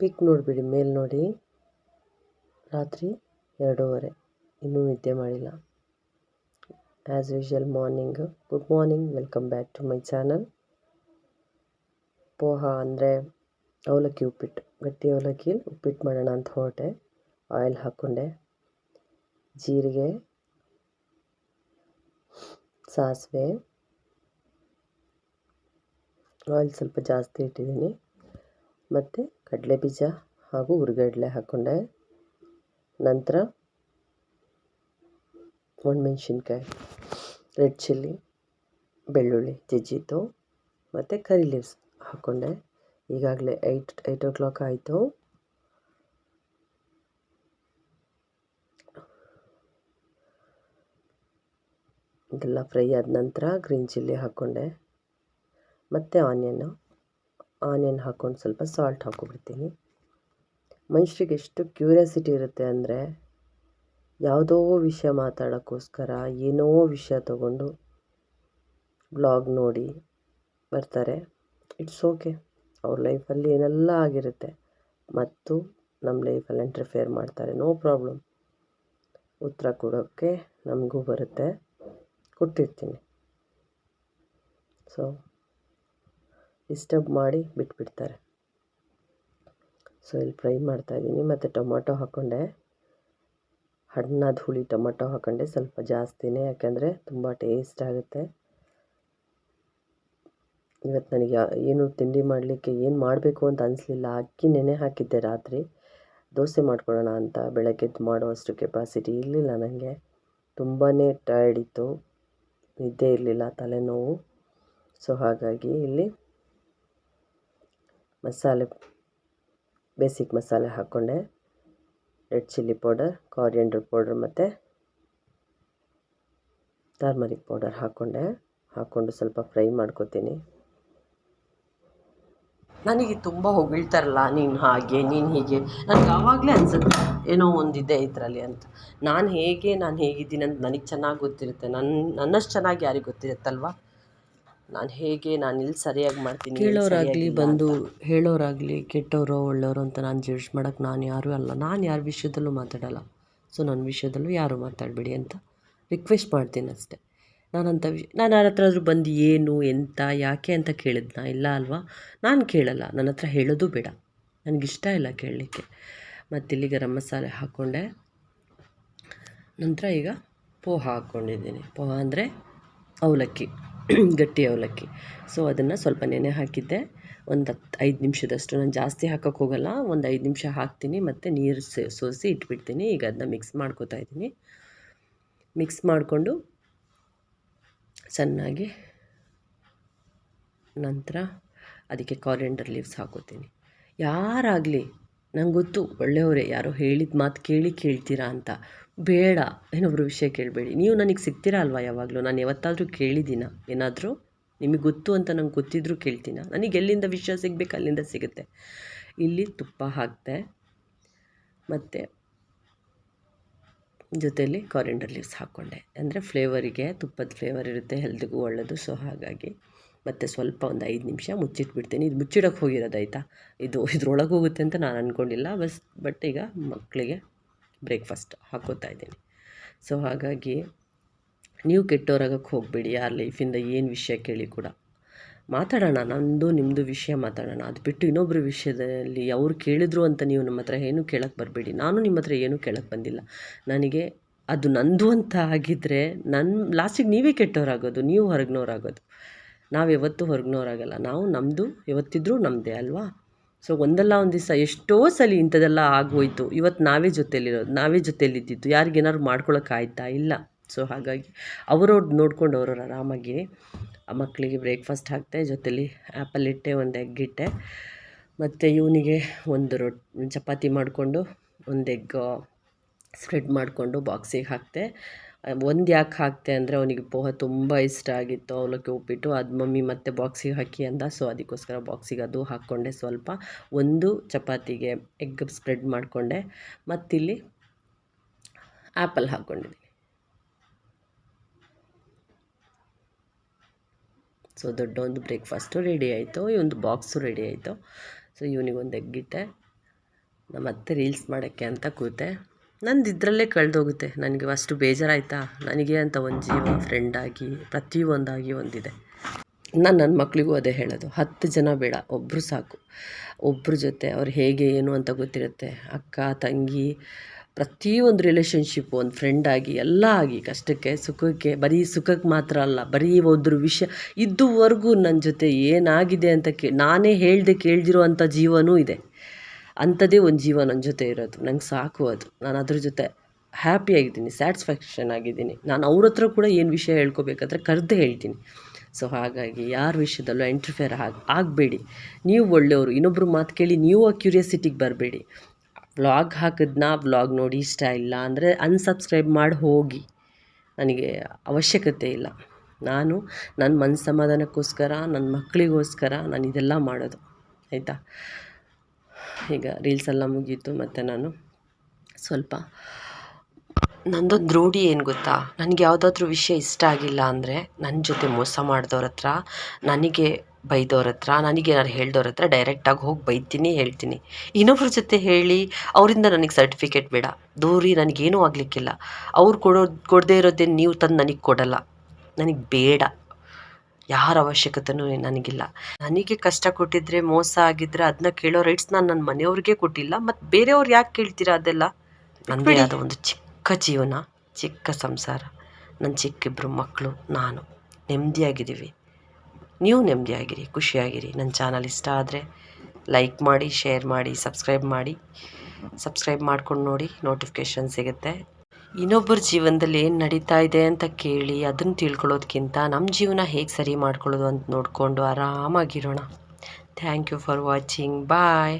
ಪಿಕ್ ನೋಡಿಬಿಡಿ, ಮೇಲೆ ನೋಡಿ. ರಾತ್ರಿ ಎರಡೂವರೆ, ಇನ್ನೂ ನಿದ್ದೆ ಮಾಡಿಲ್ಲ. As usual morning good morning welcome back to my channel poha ಅಂದರೆ ಅವಲಕ್ಕಿ ಉಪ್ಪಿಟ್ಟು. ಗಟ್ಟಿ ಅವಲಕ್ಕಿ, ಉಪ್ಪಿಟ್ಟು ಮಾಡೋಣ ಅಂತ ಹೊರಟೆ. ಆಯಿಲ್ ಹಾಕ್ಕೊಂಡೆ ಜೀರಿಗೆ, ಸಾಸಿವೆ. ಆಯಿಲ್ ಸ್ವಲ್ಪ ಜಾಸ್ತಿ ಇಟ್ಟಿದ್ದೀನಿ. ಮತ್ತು ಕಡಲೆ ಬೀಜ ಹಾಗೂ ಹುರ್ಗಡ್ಲೆ ಹಾಕ್ಕೊಂಡೆ ನಂತರ ಒಣಮೆಣ್ಸಿನ್ಕಾಯಿ, ರೆಡ್ ಚಿಲ್ಲಿ, ಬೆಳ್ಳುಳ್ಳಿ ಜಜ್ಜಿತು ಮತ್ತು ಕರಿ ಲೀವ್ಸ್ ಹಾಕ್ಕೊಂಡೆ ಈಗಾಗಲೇ ಏಯ್ಟ್ ಏಯ್ಟ್ ಓ ಕ್ಲಾಕ್ ಆಯಿತು. ಇದೆಲ್ಲ ಫ್ರೈ ಆದ ನಂತರ ಗ್ರೀನ್ ಚಿಲ್ಲಿ ಹಾಕ್ಕೊಂಡೆ ಮತ್ತು ಆನಿಯನ್ನು ಆನಿಯನ್ ಹಾಕ್ಕೊಂಡು ಸ್ವಲ್ಪ ಸಾಲ್ಟ್ ಹಾಕ್ಕೊಬಿಡ್ತೀನಿ. ಮನುಷ್ಯರಿಗೆ ಎಷ್ಟು ಕ್ಯೂರಿಯಾಸಿಟಿ ಇರುತ್ತೆ ಅಂದರೆ ಯಾವುದೋ ವಿಷಯ ಮಾತಾಡೋಕ್ಕೋಸ್ಕರ ಏನೋ ವಿಷಯ ತಗೊಂಡು ಬ್ಲಾಗ್ ನೋಡಿ ಬರ್ತಾರೆ. It's okay. ಅವ್ರ ಲೈಫಲ್ಲಿ ಏನೆಲ್ಲ ಆಗಿರುತ್ತೆ ಮತ್ತು ನಮ್ಮ ಲೈಫಲ್ಲಿ ಇಂಟರ್ಫಿಯರ್ ಮಾಡ್ತಾರೆ. No problem. ಉತ್ತರ ಕೊಡೋಕ್ಕೆ ನಮಗೂ ಬರುತ್ತೆ. ಕೊಟ್ಟಿರ್ತೀನಿ. ಸೊ ಡಿಸ್ಟರ್ಬ್ ಮಾಡಿ ಬಿಟ್ಬಿಡ್ತಾರೆ. ಸೊ ಇಲ್ಲಿ ಫ್ರೈ ಮಾಡ್ತಾಯಿದ್ದೀನಿ ಮತ್ತು ಟೊಮೊಟೊ ಹಾಕ್ಕೊಂಡೆ ಹಣ್ಣಾದ ಹುಳಿ ಟೊಮೊಟೊ ಹಾಕ್ಕೊಂಡೆ ಸ್ವಲ್ಪ ಜಾಸ್ತಿನೇ, ಯಾಕೆಂದರೆ ತುಂಬ ಟೇಸ್ಟ್ ಆಗುತ್ತೆ. ಇವತ್ತು ನನಗೆ ಏನು ತಿಂಡಿ ಮಾಡಲಿಕ್ಕೆ ಏನು ಮಾಡಬೇಕು ಅಂತ ಅನಿಸ್ಲಿಲ್ಲ. ಅಕ್ಕಿ ನೆನೆ ಹಾಕಿದ್ದೆ ರಾತ್ರಿ. ದೋಸೆ ಮಾಡ್ಕೊಳ್ಳೋಣ ಅಂತ ಬೆಳಗ್ಗೆ ಮಾಡುವಷ್ಟು ಕೆಪಾಸಿಟಿ ಇರಲಿಲ್ಲ ನನಗೆ ತುಂಬಾ ಟಯರ್ಡ್ ಇತ್ತು. ನಿದ್ದೆ ಇರಲಿಲ್ಲ, ತಲೆನೋವು. ಸೊ ಹಾಗಾಗಿ ಇಲ್ಲಿ ಮಸಾಲೆ ಬೇಸಿಕ್ ಮಸಾಲೆ ಹಾಕ್ಕೊಂಡೆ red chilli powder coriander powder ಮತ್ತು ಟರ್ಮರಿಕ್ ಪೌಡರ್ ಹಾಕ್ಕೊಂಡೆ ಹಾಕ್ಕೊಂಡು ಸ್ವಲ್ಪ ಫ್ರೈ ಮಾಡ್ಕೊತೀನಿ. ನನಗೆ ತುಂಬ ಹೊಗಳ್ತಾರಲ್ಲ, ನೀನು ಹಾಗೆ, ನೀನು ಹೀಗೆ. ನನಗೆ ಆವಾಗಲೇ ಅನಿಸುತ್ತೆ, ಏನೋ ಒಂದಿದೆ ಇದರಲ್ಲಿ ಅಂತ. ನಾನು ಹೇಗೆ, ನಾನು ಹೇಗಿದ್ದೀನಿ ಅಂತ ನನಗೆ ಚೆನ್ನಾಗಿ ಗೊತ್ತಿರುತ್ತೆ. ನನ್ನ ನನ್ನಷ್ಟು ಚೆನ್ನಾಗಿ ಯಾರಿಗೆ ಗೊತ್ತಿರುತ್ತಲ್ವ? ನಾನು ಹೇಗೆ ನಾನು ಇಲ್ಲಿ ಸರಿಯಾಗಿ ಮಾಡ್ತೀನಿ ಕೇಳೋರಾಗಲಿ ಬಂದು ಹೇಳೋರಾಗಲಿ ಕೆಟ್ಟವರು ಒಳ್ಳೆಯವರು ಅಂತ ನಾನು ಜಡ್ಜ್ ಮಾಡೋಕ್ಕೆ ನಾನು ಯಾರೂ ಅಲ್ಲ. ನಾನು ಯಾರ ವಿಷಯದಲ್ಲೂ ಮಾತಾಡಲ್ಲ. ಸೊ ನನ್ನ ವಿಷಯದಲ್ಲೂ ಯಾರೂ ಮಾತಾಡಬೇಡಿ ಅಂತ ರಿಕ್ವೆಸ್ಟ್ ಮಾಡ್ತೀನಿ ಅಷ್ಟೆ. ನಾನಂಥ ವಿಷಯ ನಾನು ಯಾರ ಹತ್ರ ಆದರೂ ಬಂದು ಏನು ಎಂತ ಯಾಕೆ ಅಂತ ಕೇಳಿದ್ನ? ಇಲ್ಲ ಅಲ್ವಾ? ನಾನು ಕೇಳಲ್ಲ. ನನ್ನ ಹತ್ರ ಹೇಳೋದು ಬೇಡ. ನನಗಿಷ್ಟ ಇಲ್ಲ ಕೇಳಲಿಕ್ಕೆ. ಮತ್ತು ಇಲ್ಲಿ ಗರಂ ಮಸಾಲೆ ಹಾಕ್ಕೊಂಡೆ ನಂತರ ಈಗ ಪೋಹ ಹಾಕ್ಕೊಂಡಿದ್ದೀನಿ ಪೋಹ ಅಂದರೆ ಅವಲಕ್ಕಿ. ಗಟ್ಟಿ ಅವಲಕ್ಕಿ. ಸೊ ಅದನ್ನು ಸ್ವಲ್ಪ ನೆನೆ ಹಾಕಿದ್ದೆ. ಒಂದು ಹತ್ತು ಐದು ನಿಮಿಷದಷ್ಟು. ನಾನು ಜಾಸ್ತಿ ಹಾಕೋಕ್ಕೆ ಹೋಗಲ್ಲ. ಒಂದು ಐದು ನಿಮಿಷ ಹಾಕ್ತೀನಿ. ಮತ್ತು ನೀರು ಸೋಸಿ ಇಟ್ಬಿಡ್ತೀನಿ. ಈಗ ಅದನ್ನ ಮಿಕ್ಸ್ ಮಾಡ್ಕೋತಾ ಇದ್ದೀನಿ. ಮಿಕ್ಸ್ ಮಾಡಿಕೊಂಡು ಚೆನ್ನಾಗಿ ನಂತರ ಅದಕ್ಕೆ ಕಾರಿಯಂಡರ್ ಲೀವ್ಸ್ ಹಾಕೋತೀನಿ. ಯಾರಾಗಲಿ ನಂಗೆ ಗೊತ್ತು ಒಳ್ಳೆಯವರೇ, ಯಾರೋ ಹೇಳಿದ ಮಾತು ಕೇಳಿ ಕೇಳ್ತೀರಾ ಅಂತ. ಬೇಡ ಇನ್ನೊಬ್ರ ವಿಷಯ ಕೇಳಬೇಡಿ. ನೀವು ನನಗೆ ಸಿಗ್ತೀರಾ ಅಲ್ವಾ ಯಾವಾಗಲೂ? ನಾನು ಯಾವತ್ತಾದರೂ ಕೇಳಿದ್ದೀನ ಏನಾದರೂ? ನಿಮಗೆ ಗೊತ್ತು ಅಂತ ನಂಗೆ ಗೊತ್ತಿದ್ದರೂ ಕೇಳ್ತೀನ? ನನಗೆ ಎಲ್ಲಿಂದ ವಿಷಯ ಸಿಗಬೇಕು, ಅಲ್ಲಿಂದ ಸಿಗುತ್ತೆ. ಇಲ್ಲಿ ತುಪ್ಪ ಹಾಕಿದೆ, ಮತ್ತು ಜೊತೆಯಲ್ಲಿ ಕಾರಿಂಡರ್ ಲೀವ್ಸ್ ಹಾಕ್ಕೊಂಡೆ ಅಂದರೆ ಫ್ಲೇವರಿಗೆ ತುಪ್ಪದ ಫ್ಲೇವರ್ ಇರುತ್ತೆ ಹೆಲ್ತ್ಗೂ ಒಳ್ಳೆಯದು ಸೊ ಹಾಗಾಗಿ. ಮತ್ತು ಸ್ವಲ್ಪ ಒಂದು ಐದು ನಿಮಿಷ ಮುಚ್ಚಿಟ್ಬಿಡ್ತೀನಿ. ಇದು ಮುಚ್ಚಿಡೋಕ್ಕೆ ಹೋಗಿರೋದು ಆಯಿತಾ? ಇದು ಇದ್ರೊಳಗೆ ಹೋಗುತ್ತೆ ಅಂತ ನಾನು ಅಂದ್ಕೊಂಡಿಲ್ಲ ಬಸ್, ಬಟ್ ಈಗ ಮಕ್ಕಳಿಗೆ ಬ್ರೇಕ್ಫಾಸ್ಟ್ ಹಾಕೋತಾ ಇದ್ದೀನಿ. ಸೊ ಹಾಗಾಗಿ ನೀವು ಕೆಟ್ಟೋರಾಗಕ್ಕೆ ಹೋಗಬೇಡಿ ಯಾರ ಲೈಫಿಂದ ಏನು ವಿಷಯ ಕೇಳಿ ಕೂಡ. ಮಾತಾಡೋಣ. ನಂದು ನಿಮ್ಮದು ವಿಷಯ ಮಾತಾಡೋಣ. ಅದು ಬಿಟ್ಟು ಇನ್ನೊಬ್ಬರ ವಿಷಯದಲ್ಲಿ ಅವ್ರು ಕೇಳಿದ್ರು ಅಂತ ನೀವು ನಮ್ಮ ಹತ್ರ ಏನೂ ಕೇಳೋಕ್ಕೆ ಬರಬೇಡಿ. ನಾನು ನಿಮ್ಮ ಹತ್ರ ಏನೂ ಕೇಳಕ್ಕೆ ಬಂದಿಲ್ಲ. ನನಗೆ ಅದು ನಂದು ಅಂತ ಆಗಿದ್ದರೆ ನನ್ನ ಲಾಸ್ಟಿಗೆ ನೀವೇ ಕೆಟ್ಟವರಾಗೋದು ನೀವು ಹೊರಗಿನವರಾಗೋದು ನಾವು ಯಾವತ್ತೂ ಹೊರಗ್ನೋರಾಗಲ್ಲ. ನಾವು ನಮ್ಮದು ಯಾವತ್ತಿದ್ರೂ ನಮ್ಮದೇ ಅಲ್ವಾ? ಸೊ ಒಂದಲ್ಲ ಒಂದು ದಿವಸ ಎಷ್ಟೋ ಸಲ ಇಂಥದ್ದೆಲ್ಲ ಆಗೋಯ್ತು. ಇವತ್ತು ನಾವೇ ಜೊತೆಯಲ್ಲಿರೋದು ನಾವೇ ಜೊತೆಯಲ್ಲಿದ್ದಿತ್ತು ಯಾರಿಗೇನಾದ್ರು ಮಾಡ್ಕೊಳಕ್ಕಾಯ್ತಾ ಇಲ್ಲ. ಸೊ ಹಾಗಾಗಿ ಅವರವ್ರದ್ದು ನೋಡ್ಕೊಂಡು ಅವ್ರವ್ರು ಆರಾಮಾಗಿ ಮಕ್ಕಳಿಗೆ ಬ್ರೇಕ್ಫಾಸ್ಟ್ ಹಾಕ್ತೆ, ಜೊತೆಲಿ ಆ್ಯಪಲ್ ಇಟ್ಟೆ ಒಂದು ಎಗ್ ಇಟ್ಟೆ ಮತ್ತು ಇವನಿಗೆ ಒಂದು ರೊಟ್, ಚಪಾತಿ ಮಾಡಿಕೊಂಡು, ಒಂದು ಎಗ್ ಸ್ಪ್ರೆಡ್ ಮಾಡಿಕೊಂಡು ಬಾಕ್ಸಿಗೆ ಹಾಕಿದೆ ಒಂದು ಯಾಕೆ ಹಾಕಿದೆ ಅಂದರೆ ಅವನಿಗೆ ಪೋಹ ತುಂಬ ಇಷ್ಟ ಆಗಿತ್ತು. ಅವಲಕ್ಕಿ ಉಪ್ಪಿಟ್ಟು ಅದು ಮಮ್ಮಿ ಮತ್ತೆ ಬಾಕ್ಸಿಗೆ ಹಾಕಿ ಅಂದ. ಸೊ, ಅದಕ್ಕೋಸ್ಕರ ಬಾಕ್ಸಿಗೆ ಅದು ಹಾಕ್ಕೊಂಡೆ ಸ್ವಲ್ಪ. ಒಂದು ಚಪಾತಿಗೆ ಎಗ್ ಸ್ಪ್ರೆಡ್ ಮಾಡಿಕೊಂಡೆ. ಮತ್ತಿಲ್ಲಿ ಆ್ಯಪಲ್ ಹಾಕ್ಕೊಂಡಿದ್ದೀನಿ ಸೊ ದೊಡ್ಡ ಒಂದು ಬ್ರೇಕ್ಫಾಸ್ಟು ರೆಡಿ ಆಯಿತು. ಈ ಒಂದು ಬಾಕ್ಸು ರೆಡಿ ಆಯಿತು. ಸೊ, ಇವನಿಗೊಂದು ಎಗ್ಗಿಟ್ಟೆ ನಮ್ಮ ಅತ್ತೆ ರೀಲ್ಸ್ ಮಾಡೋಕ್ಕೆ ಅಂತ ಕೂತೆ. ನಂದು ಇದರಲ್ಲೇ ಕಳೆದೋಗುತ್ತೆ. ನನಗೆ ಅಷ್ಟು ಬೇಜಾರಾಯ್ತಾ? ನನಗೆ ಅಂತ ಒಂದು ಜೀವ ಫ್ರೆಂಡಾಗಿ ಪ್ರತಿಯೊಂದಾಗಿ ಒಂದಿದೆ. ನಾನು ನನ್ನ ಮಕ್ಕಳಿಗೂ ಅದೇ ಹೇಳೋದು. ಹತ್ತು ಜನ ಬೇಡ ಒಬ್ಬರು ಸಾಕು. ಒಬ್ಬರ ಜೊತೆ ಅವ್ರು ಹೇಗೆ, ಏನು ಅಂತ ಗೊತ್ತಿರುತ್ತೆ. ಅಕ್ಕ, ತಂಗಿ, ಪ್ರತಿಯೊಂದು ರಿಲೇಷನ್ಶಿಪ್ ಒಂದು ಫ್ರೆಂಡಾಗಿ ಎಲ್ಲ ಆಗಿ, ಕಷ್ಟಕ್ಕೆ, ಸುಖಕ್ಕೆ, ಬರೀ ಸುಖಕ್ಕೆ ಮಾತ್ರ ಅಲ್ಲ, ಬರೀ ಒದ್ರ ವಿಷಯ ಇದುವರೆಗೂ ನನ್ನ ಜೊತೆ ಏನಾಗಿದೆ ಅಂತ ಕೇ, ನಾನೇ ಹೇಳ್ದೆ ಕೇಳ್ದಿರೋ ಅಂಥ ಜೀವನೂ ಇದೆ. ಅಂಥದ್ದೇ ಒಂದು ಜೀವ ನನ್ನ ಜೊತೆ ಇರೋದು. ನಂಗೆ ಸಾಕು ಅದು. ನಾನು ಅದ್ರ ಜೊತೆ ಹ್ಯಾಪಿಯಾಗಿದ್ದೀನಿ ಸ್ಯಾಟಿಸ್ಫ್ಯಾಕ್ಷನ್ ಆಗಿದ್ದೀನಿ. ನಾನು ಅವ್ರ ಹತ್ರ ಕೂಡ ಏನು ವಿಷಯ ಹೇಳ್ಕೊಬೇಕಾದ್ರೆ ಕರೆದೇ ಹೇಳ್ತೀನಿ. ಸೊ ಹಾಗಾಗಿ ಯಾರ ವಿಷಯದಲ್ಲೂ ಎಂಟ್ರಿಫೇರ್ ಆಗಿ, ಆಗಬೇಡಿ. ನೀವು ಒಳ್ಳೆಯವರು. ಇನ್ನೊಬ್ಬರು ಮಾತು ಕೇಳಿ ನೀವು ಆ ಕ್ಯೂರಿಯಾಸಿಟಿಗೆ ಬರಬೇಡಿ. ವ್ಲಾಗ್ ಹಾಕಿದ್ನ ವ್ಲಾಗ್ ನೋಡಿ ಇಷ್ಟ ಇಲ್ಲ ಅಂದರೆ ಅನ್ಸಬ್ಸ್ಕ್ರೈಬ್ ಮಾಡಿ ಹೋಗಿ. ನನಗೆ ಅವಶ್ಯಕತೆ ಇಲ್ಲ. ನಾನು ನನ್ನ ಮನಸ್ಸಮಾಧಾನಕ್ಕೋಸ್ಕರ ನನ್ನ ಮಕ್ಕಳಿಗೋಸ್ಕರ ನಾನು ಇದೆಲ್ಲ ಮಾಡೋದು. ಆಯಿತಾ? ಈಗ ರೀಲ್ಸ್ ಎಲ್ಲ ಮುಗೀತು ಮತ್ತು ನಾನು ಸ್ವಲ್ಪ ನಂದೊಂದು ರೂಢಿ ಏನು ಗೊತ್ತಾ? ನನಗೆ ಯಾವುದಾದ್ರೂ ವಿಷಯ ಇಷ್ಟ ಆಗಿಲ್ಲ ಅಂದರೆ ನನ್ನ ಜೊತೆ ಮೋಸ ಮಾಡಿದವ್ರ ಹತ್ರ, ನನಗೆ ಬೈದವ್ರ ಹತ್ರ, ನನಗೆ ನಾನು ಹೇಳ್ದವ್ರ ಹತ್ರ ಡೈರೆಕ್ಟಾಗಿ ಹೋಗಿ ಬೈತೀನಿ, ಹೇಳ್ತೀನಿ. ಇನ್ನೊಬ್ರ ಜೊತೆ ಹೇಳಿ ಅವರಿಂದ ನನಗೆ ಸರ್ಟಿಫಿಕೇಟ್ ಬೇಡ. ದೂರಿ ನನಗೇನೂ ಆಗಲಿಕ್ಕಿಲ್ಲ. ಅವ್ರು ಕೊಡೋ, ಕೊಡದೇ ಇರೋದೇನು ನೀವು ತಂದು ನನಗೆ ಕೊಡಲ್ಲ. ನನಗೆ ಬೇಡ. ಯಾರ ಅವಶ್ಯಕತೆನೂ ನನಗಿಲ್ಲ. ನನಗೆ ಕಷ್ಟ ಕೊಟ್ಟಿದ್ರೆ ಮೋಸ ಆಗಿದ್ರೆ ಅದನ್ನ ಕೇಳೋ ರೈಟ್ಸ್ ನಾನು ನನ್ನ ಮನೆಯವ್ರಿಗೆ ಕೊಟ್ಟಿಲ್ಲ ಮತ್ತು ಬೇರೆಯವ್ರು ಯಾಕೆ ಕೇಳ್ತೀರಾ ಅದೆಲ್ಲ? ನನ್ನದೇ ಆದ ಒಂದು ಚಿಕ್ಕ ಜೀವನ ಚಿಕ್ಕ ಸಂಸಾರ ನನ್ನ ಚಿಕ್ಕಿಬ್ಬರು ಮಕ್ಕಳು ನಾನು. ನೆಮ್ಮದಿಯಾಗಿದ್ದೀವಿ ನೀವು ನೆಮ್ಮದಿಯಾಗಿರಿ ಖುಷಿಯಾಗಿರಿ. ನನ್ನ ಚಾನಲ್ ಇಷ್ಟ ಆದರೆ ಲೈಕ್ ಮಾಡಿ ಶೇರ್ ಮಾಡಿ ಸಬ್ಸ್ಕ್ರೈಬ್ ಮಾಡಿ. ಸಬ್ಸ್ಕ್ರೈಬ್ ಮಾಡ್ಕೊಂಡು ನೋಡಿ ನೋಟಿಫಿಕೇಷನ್ ಸಿಗುತ್ತೆ. ಇನ್ನೊಬ್ಬರ ಜೀವನದಲ್ಲಿ ಏನು ನಡೀತಾ ಇದೆ ಅಂತ ಕೇಳಿ ಅದನ್ನು ತಿಳ್ಕೊಳ್ಳೋದಕ್ಕಿಂತ ನಮ್ಮ ಜೀವನ ಹೇಗೆ ಸರಿ ಮಾಡ್ಕೊಳ್ಳೋದು ಅಂತ ನೋಡಿಕೊಂಡು ಆರಾಮಾಗಿರೋಣ. Thank you for watching bye